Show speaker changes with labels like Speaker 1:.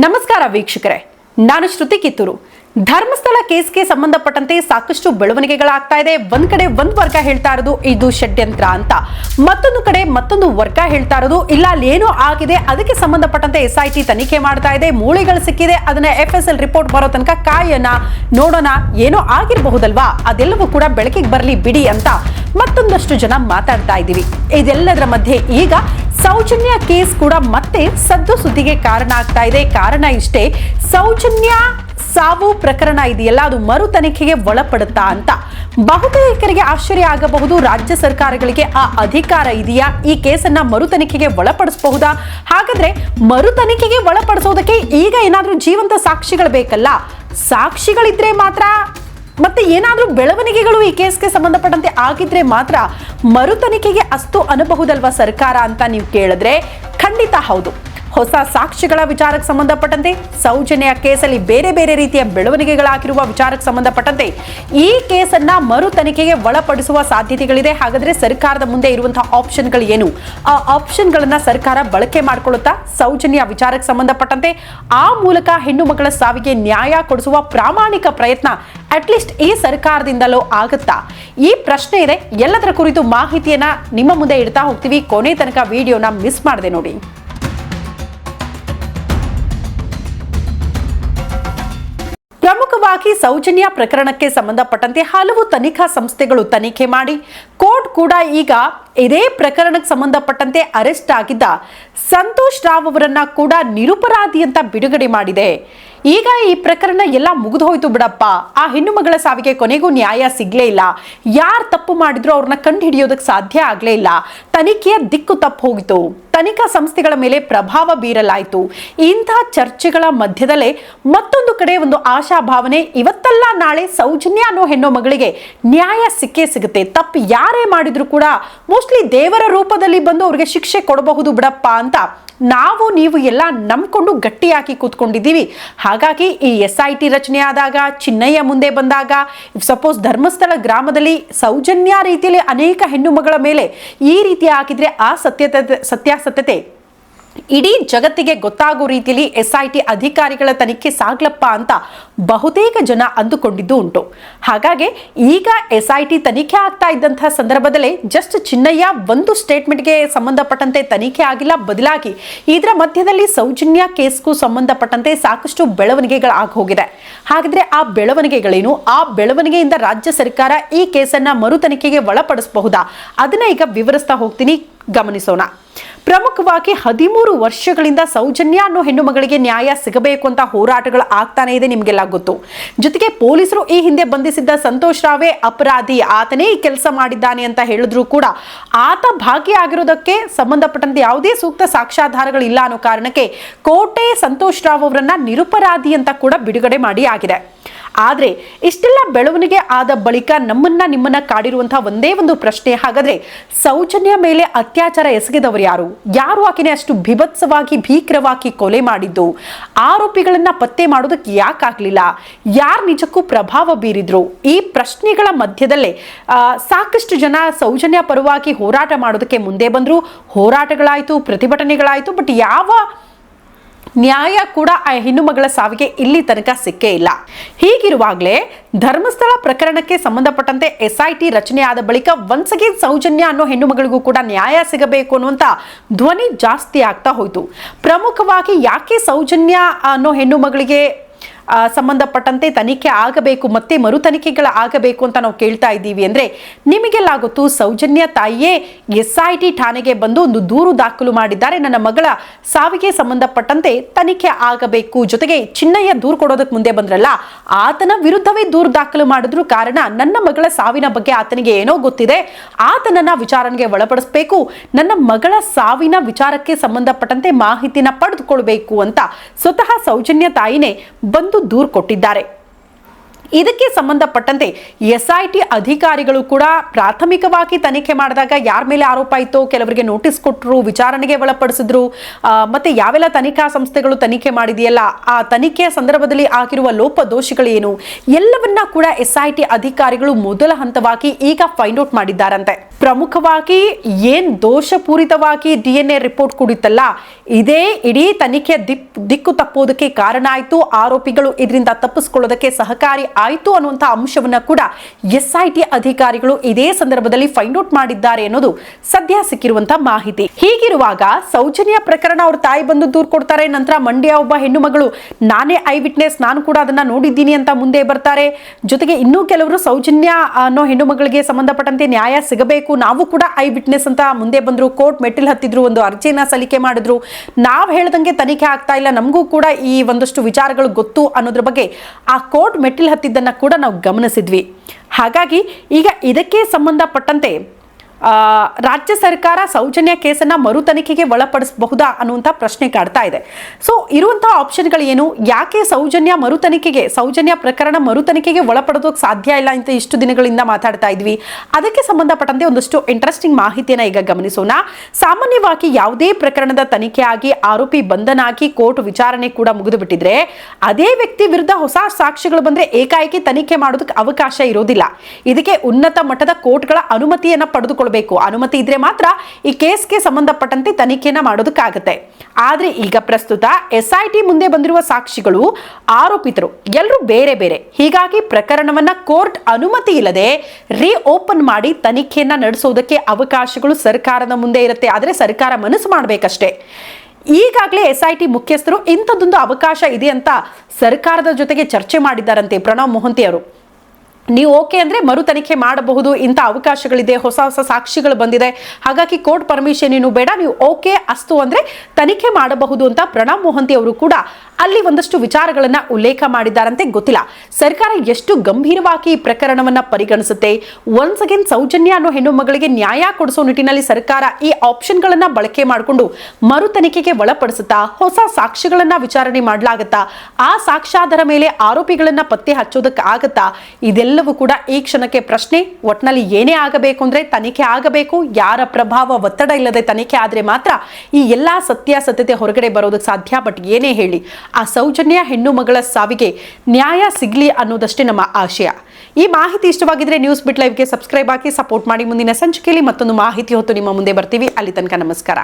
Speaker 1: ನಮಸ್ಕಾರ ವೀಕ್ಷಕರೇ. ನಾನು ಶ್ರುತಿ ಕಿತ್ತೂರು. ಧರ್ಮಸ್ಥಳ ಕೇಸ್ಗೆ ಸಂಬಂಧಪಟ್ಟಂತೆ ಸಾಕಷ್ಟು ಬೆಳವಣಿಗೆಗಳಾಗ್ತಾ ಇದೆ. ಒಂದ್ ಕಡೆ ಒಂದ್ ವರ್ಗ ಹೇಳ್ತಾ ಇರೋದು ಇದು ಷಡ್ಯಂತ್ರ ಅಂತ. ಮತ್ತೊಂದು ಕಡೆ ಮತ್ತೊಂದು ವರ್ಗ ಹೇಳ್ತಾ ಇರೋದು ಇಲ್ಲ, ಅಲ್ಲಿ ಏನೋ ಆಗಿದೆ, ಅದಕ್ಕೆ ಸಂಬಂಧಪಟ್ಟಂತೆ ಎಸ್ ಐ ಟಿ ತನಿಖೆ ಮಾಡ್ತಾ ಇದೆ, ಮೂಳೆಗಳು ಸಿಕ್ಕಿದೆ, ಅದನ್ನ ಎಫ್ ಎಸ್ ಎಲ್ ರಿಪೋರ್ಟ್ ಬರೋ ತನಕ ಕಾಯೋಣ ನೋಡೋಣ, ಏನೋ ಆಗಿರಬಹುದಲ್ವಾ? ಅದೆಲ್ಲವೂ ಕೂಡ ಬೆಳಕಿಗೆ ಬರಲಿ ಬಿಡಿ ಅಂತ ಮತ್ತೊಂದಷ್ಟು ಜನ ಮಾತಾಡ್ತಾ ಇದ್ದೀವಿ. ಇದೆಲ್ಲದರ ಮಧ್ಯೆ ಈಗ ಸೌಜನ್ಯ ಕೇಸ್ ಕೂಡ ಮತ್ತೆ ಸದ್ದು ಸುದ್ದಿಗೆ ಕಾರಣ ಆಗ್ತಾ ಇದೆ. ಕಾರಣ ಇಷ್ಟೇ, ಸೌಜನ್ಯ ಸಾವು ಪ್ರಕರಣ ಇದೆಯಲ್ಲ, ಅದು ಮರು ತನಿಖೆಗೆ ಒಳಪಡುತ್ತಾ ಅಂತ. ಬಹುತೇಕರಿಗೆ ಆಶ್ಚರ್ಯ ಆಗಬಹುದು, ರಾಜ್ಯ ಸರ್ಕಾರಗಳಿಗೆ ಆ ಅಧಿಕಾರ ಇದೆಯಾ? ಈ ಕೇಸನ್ನ ಮರು ತನಿಖೆಗೆ ಒಳಪಡಿಸಬಹುದಾ? ಹಾಗಾದ್ರೆ ಮರು ತನಿಖೆಗೆ ಒಳಪಡಿಸೋದಕ್ಕೆ ಈಗ ಏನಾದರೂ ಜೀವಂತ ಸಾಕ್ಷಿಗಳು ಬೇಕಲ್ಲ? ಸಾಕ್ಷಿಗಳಿದ್ರೆ ಮಾತ್ರ ಮತ್ತೆ ಏನಾದರೂ ಬೆಳವಣಿಗೆಗಳು ಈ ಕೇಸ್ಗೆ ಸಂಬಂಧಪಟ್ಟಂತೆ ಆಗಿದ್ರೆ ಮಾತ್ರ ಮರು ತನಿಖೆಗೆ ಅಷ್ಟು ಅನ್ನಬಹುದಲ್ವಾ ಸರ್ಕಾರ ಅಂತ ನೀವು ಕೇಳಿದ್ರೆ ಖಂಡಿತ ಹೌದು. ಹೊಸ ಸಾಕ್ಷಿಗಳ ವಿಚಾರಕ್ಕೆ ಸಂಬಂಧಪಟ್ಟಂತೆ, ಸೌಜನ್ಯ ಕೇಸಲ್ಲಿ ಬೇರೆ ಬೇರೆ ರೀತಿಯ ಬೆಳವಣಿಗೆಗಳಾಗಿರುವ ವಿಚಾರಕ್ಕೆ ಸಂಬಂಧಪಟ್ಟಂತೆ, ಈ ಕೇಸನ್ನ ಮರು ತನಿಖೆಗೆ ಒಳಪಡಿಸುವ ಸಾಧ್ಯತೆಗಳಿದೆ. ಹಾಗಾದ್ರೆ ಸರ್ಕಾರದ ಮುಂದೆ ಇರುವಂತಹ ಆಪ್ಷನ್ಗಳು ಏನು? ಆ ಆಪ್ಷನ್ಗಳನ್ನ ಸರ್ಕಾರ ಬಳಕೆ ಮಾಡಿಕೊಳ್ಳುತ್ತಾ ಸೌಜನ್ಯ ವಿಚಾರಕ್ಕೆ ಸಂಬಂಧಪಟ್ಟಂತೆ, ಆ ಮೂಲಕ ಹೆಣ್ಣು ಮಕ್ಕಳ ಸಾವಿಗೆ ನ್ಯಾಯ ಕೊಡಿಸುವ ಪ್ರಾಮಾಣಿಕ ಪ್ರಯತ್ನ ಅಟ್ಲೀಸ್ಟ್ ಈ ಸರ್ಕಾರದಿಂದಲೂ ಆಗುತ್ತಾ? ಈ ಪ್ರಶ್ನೆ ಇದೆ. ಎಲ್ಲದರ ಕುರಿತು ಮಾಹಿತಿಯನ್ನ ನಿಮ್ಮ ಮುಂದೆ ಇಡ್ತಾ ಹೋಗ್ತೀವಿ. ಕೊನೆ ತನಕ ವಿಡಿಯೋನ ಮಿಸ್ ಮಾಡದೆ ನೋಡಿ. ಪ್ರಮುಖವಾಗಿ ಸೌಜನ್ಯ ಪ್ರಕರಣಕ್ಕೆ ಸಂಬಂಧಪಟ್ಟಂತೆ ಹಲವು ತನಿಖಾ ಸಂಸ್ಥೆಗಳು ತನಿಖೆ ಮಾಡಿ, ಕೋರ್ಟ್ ಕೂಡ ಈಗ ಇದೇ ಪ್ರಕರಣಕ್ಕೆ ಸಂಬಂಧಪಟ್ಟಂತೆ ಅರೆಸ್ಟ್ ಆಗಿದ್ದ ಸಂತೋಷ್ ರಾವ್ ಅವರನ್ನ ಕೂಡ ನಿರುಪರಾಧಿ ಅಂತ ಬಿಡುಗಡೆ ಮಾಡಿದೆ. ಈಗ ಈ ಪ್ರಕರಣ ಎಲ್ಲ ಮುಗಿದು ಹೋಯ್ತು ಬಿಡಪ್ಪ. ಆ ಹೆಣ್ಣು ಮಗಳ ಸಾವಿಗೆ ಕೊನೆಗೂ ನ್ಯಾಯ ಸಿಗ್ಲೇ ಇಲ್ಲ. ಯಾರು ತಪ್ಪು ಮಾಡಿದ್ರು ಅವ್ರನ್ನ ಕಂಡು ಹಿಡಿಯೋದಕ್ಕೆ ಸಾಧ್ಯ ಆಗ್ಲೇ ಇಲ್ಲ. ತನಿಖೆಯ ದಿಕ್ಕು ತಪ್ಪು ಹೋಗಿತು ತನಿಖಾ ಸಂಸ್ಥೆಗಳ ಮೇಲೆ ಪ್ರಭಾವ ಬೀರಲಾಯಿತು. ಇಂಥ ಚರ್ಚೆಗಳ ಮಧ್ಯದಲ್ಲೇ ಮತ್ತೊಂದು ಕಡೆ ಒಂದು ಆಶಾಭಾವನೆ, ಇವತ್ತಲ್ಲ ನಾಳೆ ಸೌಜನ್ಯ ಅನ್ನೋ ಹೆಣ್ಣು ಮಗಳಿಗೆ ನ್ಯಾಯ ಸಿಕ್ಕೇ ಸಿಗುತ್ತೆ. ತಪ್ಪು ಯಾರೇ ಮಾಡಿದ್ರು ಕೂಡ ಮೋಸ್ಟ್ಲಿ ದೇವರ ರೂಪದಲ್ಲಿ ಬಂದು ಅವ್ರಿಗೆ ಶಿಕ್ಷೆ ಕೊಡಬಹುದು ಬಿಡಪ್ಪ ಅಂತ ನಾವು ನೀವು ಎಲ್ಲ ನಂಬ್ಕೊಂಡು ಗಟ್ಟಿಯಾಗಿ ಕೂತ್ಕೊಂಡಿದ್ದೀವಿ. ಹಾಗಾಗಿ ಈ ಎಸ್ ಐ ಟಿ ರಚನೆ ಆದಾಗ, ಚಿನ್ನಯ್ಯ ಮುಂದೆ ಬಂದಾಗ ಸಪೋಸ್ ಧರ್ಮಸ್ಥಳ ಗ್ರಾಮದಲ್ಲಿ ಸೌಜನ್ಯ ರೀತಿಯಲ್ಲಿ ಅನೇಕ ಹೆಣ್ಣು ಮಗಳ ಮೇಲೆ ಈ ರೀತಿ ಹಾಕಿದರೆ ಆ ಸತ್ಯತೆ, ಸತ್ಯಾಸತ್ಯತೆ ಇಡೀ ಜಗತ್ತಿಗೆ ಗೊತ್ತಾಗೋ ರೀತಿಯಲ್ಲಿ ಎಸ್ ಐ ಟಿ ಅಧಿಕಾರಿಗಳ ತನಿಖೆ ಸಾಗ್ಲಪ್ಪ ಅಂತ ಬಹುತೇಕ ಜನ ಅಂದುಕೊಂಡಿದ್ದು ಉಂಟು. ಹಾಗಾಗಿ ಈಗ ಎಸ್ ಐ ಟಿ ತನಿಖೆ ಆಗ್ತಾ ಇದ್ದಂತಹ ಸಂದರ್ಭದಲ್ಲೇ ಜಸ್ಟ್ ಚಿನ್ನಯ್ಯ ಒಂದು ಸ್ಟೇಟ್ಮೆಂಟ್ಗೆ ಸಂಬಂಧಪಟ್ಟಂತೆ ತನಿಖೆ ಆಗಿಲ್ಲ. ಬದಲಾಗಿ ಇದರ ಮಧ್ಯದಲ್ಲಿ ಸೌಜನ್ಯ ಕೇಸ್ಗೂ ಸಂಬಂಧಪಟ್ಟಂತೆ ಸಾಕಷ್ಟು ಬೆಳವಣಿಗೆಗಳು ಹೋಗಿದೆ. ಹಾಗಿದ್ರೆ ಆ ಬೆಳವಣಿಗೆಗಳೇನು? ಆ ಬೆಳವಣಿಗೆಯಿಂದ ರಾಜ್ಯ ಸರ್ಕಾರ ಈ ಕೇಸನ್ನ ಮರು ತನಿಖೆಗೆ ಒಳಪಡಿಸಬಹುದಾ? ಅದನ್ನ ಈಗ ವಿವರಿಸ್ತಾ ಹೋಗ್ತೀನಿ. ಗಮನಿಸೋಣ. ಪ್ರಮುಖವಾಗಿ ಹದಿಮೂರು ವರ್ಷಗಳಿಂದ ಸೌಜನ್ಯ ಅನ್ನೋ ಹೆಣ್ಣು ಮಗಳಿಗೆ ನ್ಯಾಯ ಸಿಗಬೇಕು ಅಂತ ಹೋರಾಟಗಳು ಆಗ್ತಾನೆ ಇದೆ ನಿಮಗೆಲ್ಲ ಗೊತ್ತು. ಜೊತೆಗೆ ಪೊಲೀಸರು ಈ ಹಿಂದೆ ಬಂಧಿಸಿದ್ದ ಸಂತೋಷ್ ರಾವೇ ಅಪರಾಧಿ. ಆತನೇ ಈ ಕೆಲಸ ಮಾಡಿದ್ದಾನೆ ಅಂತ ಹೇಳಿದ್ರು ಕೂಡ ಆತ ಭಾಗಿಯಾಗಿರೋದಕ್ಕೆ ಸಂಬಂಧಪಟ್ಟಂತೆ ಯಾವುದೇ ಸೂಕ್ತ ಸಾಕ್ಷ್ಯಾಧಾರಗಳು ಇಲ್ಲ ಅನ್ನೋ ಕಾರಣಕ್ಕೆ ಕೋಟೆ ಸಂತೋಷ್ ರಾವ್ ಅವರನ್ನ ನಿರುಪರಾಧಿ ಅಂತ ಕೂಡ ಬಿಡುಗಡೆ ಮಾಡಿ ಆಗಿದೆ. ಆದ್ರೆ ಇಷ್ಟೆಲ್ಲ ಬೆಳವಣಿಗೆ ಆದ ಬಳಿಕ ನಮ್ಮನ್ನ ನಿಮ್ಮನ್ನ ಕಾಡಿರುವಂತಹ ಒಂದೇ ಒಂದು ಪ್ರಶ್ನೆ, ಹಾಗಾದ್ರೆ ಸೌಜನ್ಯ ಮೇಲೆ ಅತ್ಯಾಚಾರ ಎಸಗಿದವರು ಯಾರು? ಯಾರು ಆಕೆನೆ ಅಷ್ಟು ಬಿಭತ್ಸವಾಗಿ ಭೀಕರವಾಗಿ ಕೊಲೆ ಮಾಡಿದ್ದು? ಆರೋಪಿಗಳನ್ನ ಪತ್ತೆ ಮಾಡೋದಕ್ಕೆ ಯಾಕಾಗ್ಲಿಲ್ಲ ಯಾರು ನಿಜಕ್ಕೂ ಪ್ರಭಾವ ಬೀರಿದ್ರು? ಈ ಪ್ರಶ್ನೆಗಳ ಮಧ್ಯದಲ್ಲೇ ಸಾಕಷ್ಟು ಜನ ಸೌಜನ್ಯ ಪರವಾಗಿ ಹೋರಾಟ ಮಾಡೋದಕ್ಕೆ ಮುಂದೆ ಬಂದ್ರು. ಹೋರಾಟಗಳಾಯಿತು, ಪ್ರತಿಭಟನೆಗಳಾಯಿತು, ಬಟ್ ಯಾವ ನ್ಯಾಯ ಕೂಡ ಆ ಹೆಣ್ಣು ಮಗಳ ಸಾವಿಗೆ ಇಲ್ಲಿ ತನಕ ಸಿಕ್ಕೇ ಇಲ್ಲ. ಹೀಗಿರುವಾಗಲೇ ಧರ್ಮಸ್ಥಳ ಪ್ರಕರಣಕ್ಕೆ ಸಂಬಂಧಪಟ್ಟಂತೆ ಎಸ್ಐಟಿ ರಚನೆಯಾದ ಬಳಿಕ ಒನ್ಸ್ ಅಗೇನ್ ಸೌಜನ್ಯ ಅನ್ನೋ ಹೆಣ್ಣು ಮಗಳಿಗೂ ಕೂಡ ನ್ಯಾಯ ಸಿಗಬೇಕು ಅನ್ನುವಂತ ಧ್ವನಿ ಜಾಸ್ತಿ ಆಗ್ತಾ ಹೋಯ್ತು. ಪ್ರಮುಖವಾಗಿ ಯಾಕೆ ಸೌಜನ್ಯ ಅನ್ನೋ ಹೆಣ್ಣು ಮಗಳಿಗೆ ಸಂಬಂಧಪಟ್ಟಂತೆ ತನಿಖೆ ಆಗಬೇಕು ಮತ್ತೆ ಮರು ತನಿಖೆಗಳ ಆಗಬೇಕು ಅಂತ ನಾವು ಕೇಳ್ತಾ ಇದ್ದೀವಿ ಅಂದ್ರೆ ನಿಮಗೆಲ್ಲ ಗೊತ್ತು ಸೌಜನ್ಯ ತಾಯಿಯೇ ಎಸ್ ಐ ಟಿ ಠಾಣೆಗೆ ಬಂದು ಒಂದು ದೂರು ದಾಖಲು ಮಾಡಿದ್ದಾರೆ. ನನ್ನ ಮಗಳ ಸಾವಿಗೆ ಸಂಬಂಧಪಟ್ಟಂತೆ ತನಿಖೆ ಆಗಬೇಕು. ಜೊತೆಗೆ ಚಿನ್ನಯ್ಯ ದೂರು ಕೊಡೋದಕ್ಕೆ ಮುಂದೆ ಬಂದ್ರಲ್ಲ, ಆತನ ವಿರುದ್ಧವೇ ದೂರು ದಾಖಲು ಮಾಡಿದ್ರು ಕಾರಣ ನನ್ನ ಮಗಳ ಸಾವಿನ ಬಗ್ಗೆ ಆತನಿಗೆ ಏನೋ ಗೊತ್ತಿದೆ. ಆತನನ್ನ ವಿಚಾರಣೆಗೆ ಒಳಪಡಿಸಬೇಕು. ನನ್ನ ಮಗಳ ಸಾವಿನ ವಿಚಾರಕ್ಕೆ ಸಂಬಂಧಪಟ್ಟಂತೆ ಮಾಹಿತಿನ ಪಡೆದುಕೊಳ್ಬೇಕು ಅಂತ ಸ್ವತಃ ಸೌಜನ್ಯ ತಾಯಿನೇ ಬಂದು ದೂರು ಕೊಟ್ಟಿದ್ದಾರೆ. ಇದಕ್ಕೆ ಸಂಬಂಧಪಟ್ಟಂತೆ ಎಸ್ಐಟಿ ಅಧಿಕಾರಿಗಳು ಕೂಡ ಪ್ರಾಥಮಿಕವಾಗಿ ತನಿಖೆ ಮಾಡಿದಾಗ ಯಾರ ಮೇಲೆ ಆರೋಪ ಇತ್ತು ಕೆಲವರಿಗೆ ನೋಟಿಸ್ ಕೊಟ್ಟರು, ವಿಚಾರಣೆಗೆ ಒಳಪಡಿಸಿದ್ರು. ಮತ್ತೆ ಯಾವೆಲ್ಲ ತನಿಖಾ ಸಂಸ್ಥೆಗಳು ತನಿಖೆ ಮಾಡಿದೆಯಲ್ಲ, ಆ ತನಿಖೆಯ ಸಂದರ್ಭದಲ್ಲಿ ಆಗಿರುವ ಲೋಪ ದೋಷಗಳೇನು? ಎಲ್ಲವನ್ನ ಕೂಡ ಎಸ್ಐಟಿ ಅಧಿಕಾರಿಗಳು ಮೊದಲ ಹಂತವಾಗಿ ಈಗ ಫೈಂಡ್ ಔಟ್ ಮಾಡಿದ್ದಾರಂತೆ. ಪ್ರಮುಖವಾಗಿ ಏನ್ ದೋಷಪೂರಿತವಾಗಿ ಡಿ ಎನ್ ಎ ರಿಪೋರ್ಟ್ ಕುಡಿತಲ್ಲ ಇದೇ ಇಡೀ ತನಿಖೆ ದಿಪ್ ದಿಕ್ಕು ತಪ್ಪೋದಕ್ಕೆ ಕಾರಣ ಆಯಿತು. ಆರೋಪಿಗಳು ಇದರಿಂದ ತಪ್ಪಿಸ್ಕೊಳ್ಳೋದಕ್ಕೆ ಸಹಕಾರಿ ಆಯಿತು ಅನ್ನುವಂಥ ಅಂಶವನ್ನ ಕೂಡ ಎಸ್ ಐ ಟಿ ಅಧಿಕಾರಿಗಳು ಇದೇ ಸಂದರ್ಭದಲ್ಲಿ ಫೈಂಡ್ ಔಟ್ ಮಾಡಿದ್ದಾರೆ ಅನ್ನೋದು ಸದ್ಯ ಸಿಕ್ಕಿರುವಂತಹ ಮಾಹಿತಿ. ಹೀಗಿರುವಾಗ ಸೌಜನ್ಯ ಪ್ರಕರಣ ಅವ್ರ ತಾಯಿ ಬಂದು ದೂರು ಕೊಡ್ತಾರೆ, ನಂತರ ಮಂಡ್ಯ ಒಬ್ಬ ಹೆಣ್ಣು ಮಗಳು, ನಾನೇ ಐ ವಿಟ್ನೆಸ್ ನಾನು ಕೂಡ ಅದನ್ನ ನೋಡಿದ್ದೀನಿ ಅಂತ ಮುಂದೆ ಬರ್ತಾರೆ. ಜೊತೆಗೆ ಇನ್ನೂ ಕೆಲವರು ಸೌಜನ್ಯ ಅನ್ನೋ ಹೆಣ್ಣು ಮಗಳಿಗೆ ಸಂಬಂಧಪಟ್ಟಂತೆ ನ್ಯಾಯ ಸಿಗಬೇಕು ನಾವು ಕೂಡ ಐ ವಿಟ್ನೆಸ್ ಅಂತ ಮುಂದೆ ಬಂದ್ರು, ಕೋರ್ಟ್ ಮೆಟ್ಟಿಲ್ ಹತ್ತಿದ್ರು, ಒಂದು ಅರ್ಜಿನ ಸಲ್ಲಿಕೆ ಮಾಡಿದ್ರು. ನಾವು ಹೇಳ್ದಂಗೆ ತನಿಖೆ ಆಗ್ತಾ ಇಲ್ಲ. ನಮಗೂ ಕೂಡ ಈ ಒಂದಷ್ಟು ವಿಚಾರಗಳು ಗೊತ್ತು ಅನ್ನೋದ್ರ ಬಗ್ಗೆ ಆ ಕೋರ್ಟ್ ಮೆಟ್ಟಿಲ್ ಹತ್ತಿದ್ದನ್ನ ಕೂಡ ನಾವು ಗಮನಿಸಿದ್ವಿ. ಹಾಗಾಗಿ ಈಗ ಇದಕ್ಕೆ ಸಂಬಂಧಪಟ್ಟಂತೆ ರಾಜ್ಯ ಸರ್ಕಾರ ಸೌಜನ್ಯ ಕೇಸನ್ನ ಮರು ತನಿಖೆಗೆ ಒಳಪಡಿಸಬಹುದಾ ಅನ್ನುವಂಥ ಪ್ರಶ್ನೆ ಕಾಡ್ತಾ ಇದೆ. ಸೊ ಇರುವಂತಹ ಆಪ್ಷನ್ಗಳು ಏನು ಯಾಕೆ ಸೌಜನ್ಯ ಮರು ತನಿಖೆಗೆ, ಸೌಜನ್ಯ ಪ್ರಕರಣ ಮರು ತನಿಖೆಗೆ ಒಳಪಡೋದಕ್ಕೆ ಸಾಧ್ಯ ಇಲ್ಲ ಅಂತ ಇಷ್ಟು ದಿನಗಳಿಂದ ಮಾತಾಡ್ತಾ ಇದ್ವಿ. ಅದಕ್ಕೆ ಸಂಬಂಧಪಟ್ಟಂತೆ ಒಂದಷ್ಟು ಇಂಟ್ರೆಸ್ಟಿಂಗ್ ಮಾಹಿತಿಯನ್ನ ಈಗ ಗಮನಿಸೋಣ. ಸಾಮಾನ್ಯವಾಗಿ ಯಾವುದೇ ಪ್ರಕರಣದ ತನಿಖೆ ಆಗಿ ಆರೋಪಿ ಬಂಧನಾಗಿ ಕೋರ್ಟ್ ವಿಚಾರಣೆ ಕೂಡ ಮುಗಿದು ಬಿಟ್ಟಿದ್ರೆ ಅದೇ ವ್ಯಕ್ತಿ ವಿರುದ್ಧ ಹೊಸ ಸಾಕ್ಷ್ಯಗಳು ಬಂದ್ರೆ ಏಕಾಏಕಿ ತನಿಖೆ ಮಾಡೋದಕ್ಕೆ ಅವಕಾಶ ಇರೋದಿಲ್ಲ. ಇದಕ್ಕೆ ಉನ್ನತ ಮಟ್ಟದ ಕೋರ್ಟ್ಗಳ ಅನುಮತಿಯನ್ನ ಪಡೆದುಕೊಳ್ಬೇಕು ಅನುಮತಿ ಇದ್ರೆ ಮಾತ್ರ ಈ ಕೇಸ್ಗೆ ಸಂಬಂಧಪಟ್ಟಂತೆ ತನಿಖೆನ ಮಾಡೋದಕ್ಕಾಗತ್ತೆ. ಆದ್ರೆ ಈಗ ಪ್ರಸ್ತುತ ಎಸ್ ಐ ಟಿ ಮುಂದೆ ಬಂದಿರುವ ಸಾಕ್ಷಿಗಳು ಆರೋಪಿತರು. ಎಲ್ಲರೂ ಬೇರೆ ಬೇರೆ. ಹೀಗಾಗಿ ಪ್ರಕರಣವನ್ನ ಕೋರ್ಟ್ ಅನುಮತಿ ಇಲ್ಲದೆ ರೀ ಓಪನ್ ಮಾಡಿ ತನಿಖೆಯನ್ನ ನಡೆಸೋದಕ್ಕೆ ಅವಕಾಶಗಳು ಸರ್ಕಾರದ ಮುಂದೆ ಇರುತ್ತೆ. ಆದ್ರೆ ಸರ್ಕಾರ ಮನಸ್ಸು ಮಾಡಬೇಕಷ್ಟೇ. ಈಗಾಗಲೇ ಎಸ್ ಐ ಟಿ ಮುಖ್ಯಸ್ಥರು ಇಂಥದ್ದೊಂದು ಅವಕಾಶ ಇದೆ ಅಂತ ಸರ್ಕಾರದ ಜೊತೆಗೆ ಚರ್ಚೆ ಮಾಡಿದ್ದಾರಂತೆ ಪ್ರಣವ್ ಮೊಹಂತಿ ಅವರು. ನೀವು ಓಕೆ ಅಂದ್ರೆ ಮರು ತನಿಖೆ ಮಾಡಬಹುದು. ಇಂಥ ಅವಕಾಶಗಳಿದೆ, ಹೊಸ ಹೊಸ ಸಾಕ್ಷಿಗಳು ಬಂದಿದೆ. ಹಾಗಾಗಿ ಕೋರ್ಟ್ ಪರ್ಮಿಷನ್ ಏನು ಬೇಡ, ನೀವು ಓಕೆ ಅಸ್ತು ಅಂದ್ರೆ ತನಿಖೆ ಮಾಡಬಹುದು ಅಂತ ಪ್ರಣಬ್ ಮೊಹಂತಿ ಅವರು ಕೂಡ ಅಲ್ಲಿ ಒಂದಷ್ಟು ವಿಚಾರಗಳನ್ನ ಉಲ್ಲೇಖ ಮಾಡಿದ್ದಾರಂತೆ ಗೊತ್ತಿಲ್ಲ. ಸರ್ಕಾರ ಎಷ್ಟು ಗಂಭೀರವಾಗಿ ಈ ಪ್ರಕರಣವನ್ನ ಪರಿಗಣಿಸುತ್ತೆ? ಒನ್ಸ್ ಅಗೇನ್ ಸೌಜನ್ಯ ಅನ್ನೋ ಹೆಣ್ಣು ಮಗಳಿಗೆ ನ್ಯಾಯ ಕೊಡಿಸೋ ನಿಟ್ಟಿನಲ್ಲಿ ಸರ್ಕಾರ ಈ ಆಪ್ಷನ್ಗಳನ್ನ ಬಳಕೆ ಮಾಡಿಕೊಂಡು ಮರು ತನಿಖೆಗೆ ಒಳಪಡಿಸುತ್ತಾ ಹೊಸ ಸಾಕ್ಷ್ಯಗಳನ್ನ ವಿಚಾರಣೆ ಮಾಡಲಾಗತ್ತಾ? ಆ ಸಾಕ್ಷ್ಯಾಧಾರ ಮೇಲೆ ಆರೋಪಿಗಳನ್ನ ಪತ್ತೆ ಹಚ್ಚೋದಕ್ಕೆ ಆಗತ್ತಾ? ಇದೆಲ್ಲವೂ ಕೂಡ ಈ ಕ್ಷಣಕ್ಕೆ ಪ್ರಶ್ನೆ. ಒಟ್ನಲ್ಲಿ ಏನೇ ಆಗಬೇಕು ಅಂದ್ರೆ ತನಿಖೆ ಆಗಬೇಕು. ಯಾರ ಪ್ರಭಾವ ಒತ್ತಡ ಇಲ್ಲದೆ ತನಿಖೆ ಆದ್ರೆ ಮಾತ್ರ ಈ ಎಲ್ಲಾ ಸತ್ಯಾಸತ್ಯತೆ ಹೊರಗಡೆ ಬರೋದಕ್ಕೆ ಸಾಧ್ಯ. ಬಟ್ ಏನೇ ಹೇಳಿ ಆ ಸೌಜನ್ಯ ಹೆಣ್ಣು ಮಗಳ ಸಾವಿಗೆ ನ್ಯಾಯ ಸಿಗಲಿ ಅನ್ನೋದಷ್ಟೇ ನಮ್ಮ ಆಶಯ. ಈ ಮಾಹಿತಿ ಇಷ್ಟವಾಗಿದ್ರೆ ನ್ಯೂಸ್ ಬಿಟ್ ಲೈವ್ಗೆ ಸಬ್ಸ್ಕ್ರೈಬ್ ಆಗಿ ಸಪೋರ್ಟ್ ಮಾಡಿ. ಮುಂದಿನ ಸಂಚಿಕೆಯಲ್ಲಿ ಮತ್ತೊಂದು ಮಾಹಿತಿ ಹೊತ್ತು ನಿಮ್ಮ ಮುಂದೆ ಬರ್ತೀವಿ. ಅಲ್ಲಿ ತನಕ ನಮಸ್ಕಾರ.